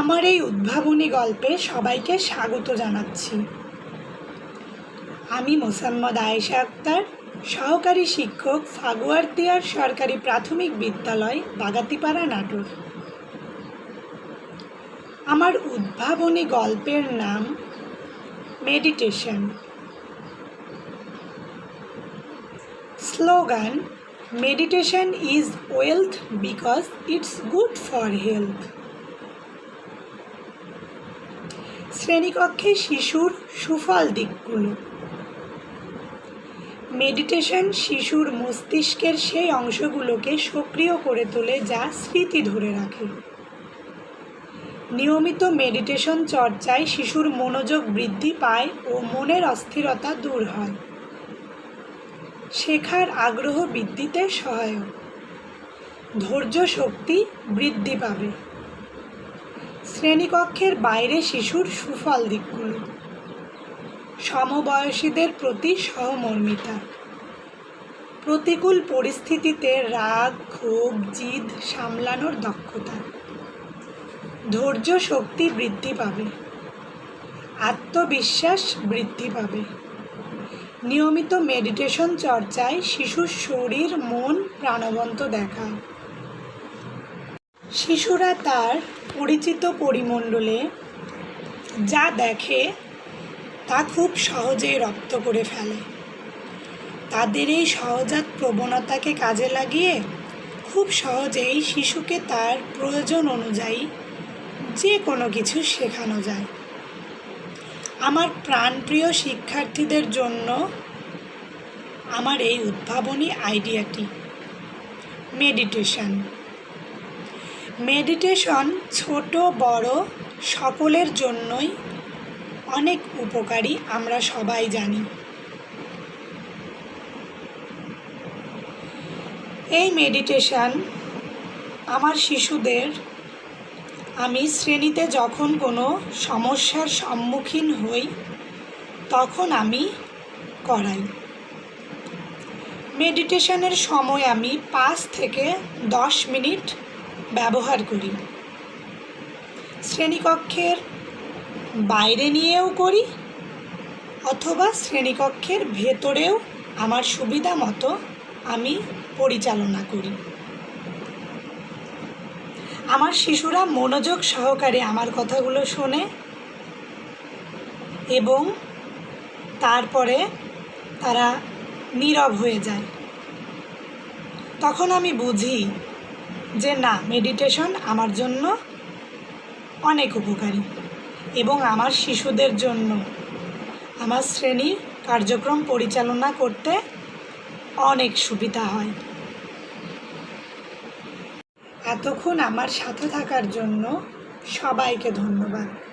আমার এই উদ্ভাবনী গল্পে সবাইকে স্বাগত জানাচ্ছি। আমি মোসাম্মদ আয়েশা আক্তার, সহকারী শিক্ষক ফাগুয়ারতিয়ার সরকারি প্রাথমিক বিদ্যালয়, বাগাতিপাড়া নাটোর। আমার উদ্ভাবনী গল্পের নাম meditation. Slogan, meditation is wealth because it's good for health. শ্রেণীকক্ষে শিশুর সুফল দিকগুলো। মেডিটেশন শিশুর মস্তিষ্কের সেই অংশগুলোকে সক্রিয় করে তোলে যা স্মৃতি ধরে রাখে। নিয়মিত মেডিটেশন চর্চায় শিশুর মনোযোগ বৃদ্ধি পায় ও মনের অস্থিরতা দূর হয়। শেখার আগ্রহ বৃদ্ধিতে সহায়ক। ধৈর্য শক্তি বৃদ্ধি পাবে। শ্রেণীকক্ষের বাইরে শিশুর সুফল দিকগুলো। সমবয়সীদের প্রতি সহমর্মিতা। প্রতিকূল পরিস্থিতিতে রাগ, ক্ষোভ, জিদ সামলানোর দক্ষতা। ধৈর্য শক্তি বৃদ্ধি পাবে। আত্মবিশ্বাস বৃদ্ধি পাবে। নিয়মিত মেডিটেশন চর্চায় শিশুর শরীর, মন প্রাণবন্ত দেখায়। শিশুরা তার পরিচিত পরিমণ্ডলে যা দেখে তা খুব সহজেই রপ্ত করে ফেলে। তাদের এই সহজাত প্রবণতাকে কাজে লাগিয়ে খুব সহজেই শিশুকে তার প্রয়োজন অনুযায়ী যে কোনো কিছু শেখানো যায়। আমার প্রাণপ্রিয় শিক্ষার্থীদের জন্য আমার এই উদ্ভাবনী আইডিয়াটি, মেডিটেশন। মেডিটেশন ছোট, বড় সকলের জন্যই অনেক উপকারী আমরা সবাই জানি। এই মেডিটেশন আমার শিশুদের, আমি শ্রেণীতে যখন কোনো সমস্যার সম্মুখীন হই, তখন আমি করাই। মেডিটেশনের সময় আমি পাঁচ থেকে দশ মিনিট ব্যবহার করি। শ্রেণীকক্ষের বাইরে নিয়েও করি অথবা শ্রেণীকক্ষের ভেতরেও আমার সুবিধা মতো আমি পরিচালনা করি। আমার শিশুরা মনোযোগ সহকারে আমার কথাগুলো শোনে এবং তারপরে তারা নীরব হয়ে যায়। তখন আমি বুঝি যে না মেডিটেশন আমার জন্য অনেক উপকারী এবং আমার শিশুদের জন্য। আমার শ্রেণি কার্যক্রম পরিচালনা করতে অনেক সুবিধা হয়। এতক্ষণ আমার সাথে থাকার জন্য সবাইকে ধন্যবাদ।